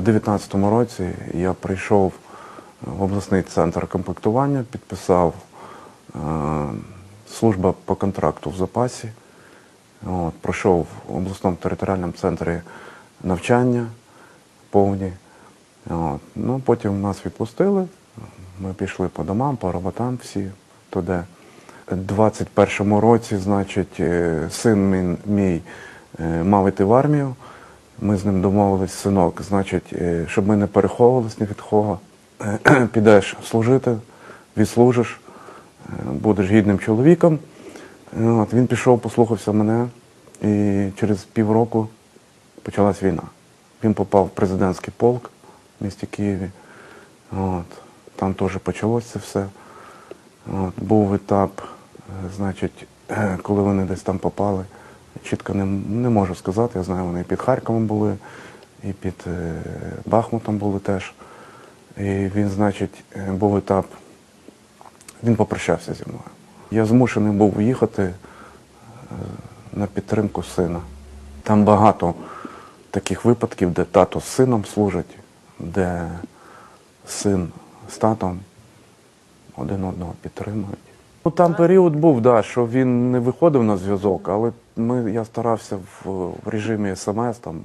в 2019 році я прийшов в обласний центр комплектування, підписав е, служба по контракту в запасі. От, пройшов в обласному територіальному центрі навчання повні. От. Ну, потім нас відпустили. Ми пішли по домам, по роботам всі туди. У 21-му році, значить, е, син мій, мій е, мав іти в армію. Ми з ним домовились, синок, значить, е, щоб ми не переховувались ні від кого. Підеш служити, відслужиш, е, будеш гідним чоловіком. Е, От, він пішов, послухався мене, і через півроку почалась війна. Він попав в президентський полк в місті Києві. От, там теж почалося це все. От, був етап, значить, коли вони десь там попали. Чітко не, не можу сказати. Я знаю, вони і під Харковом були, і під е, Бахмутом були теж. І він, значить, е, був етап, він попрощався зі мною. Я змушений був їхати е, на підтримку сина. Там багато таких випадків, де тато з сином служить, де син з татом один одного підтримують. Ну, там період був, да, що він не виходив на зв'язок, але ми, я старався в, в режимі смс там,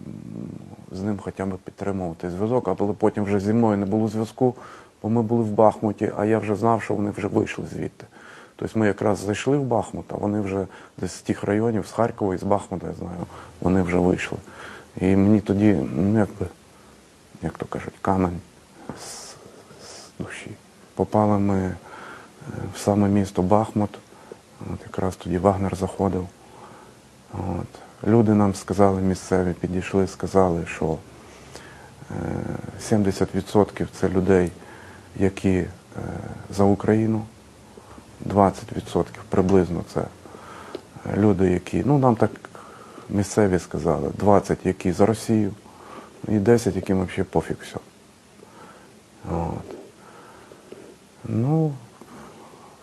з ним хоча б підтримувати зв'язок, але потім вже зі мною не було зв'язку, бо ми були в Бахмуті, а я вже знав, що вони вже вийшли звідти. Тобто ми якраз зайшли в Бахмут, а вони вже десь з тих районів, з Харкова і з Бахмута, я знаю, вони вже вийшли. І мені тоді, ну якби, як то кажуть, камень з, з душі. Попали ми е, в саме місто Бахмут. От якраз тоді Вагнер заходив. Люди нам сказали, місцеві підійшли, сказали, що е, 70% це людей, які е, за Україну, 20% приблизно це е, люди, які, ну нам так місцеві сказали, 20, які за Росію, і 10, яким взагалі пофіг все. От. Ну,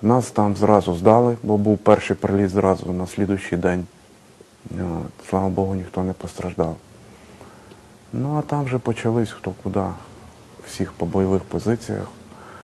нас там зразу здали, бо був перший приліт зразу на слідуючий день. От. Слава Богу, ніхто не постраждав. Ну, а там вже почались хто куди. Всіх по бойових позиціях.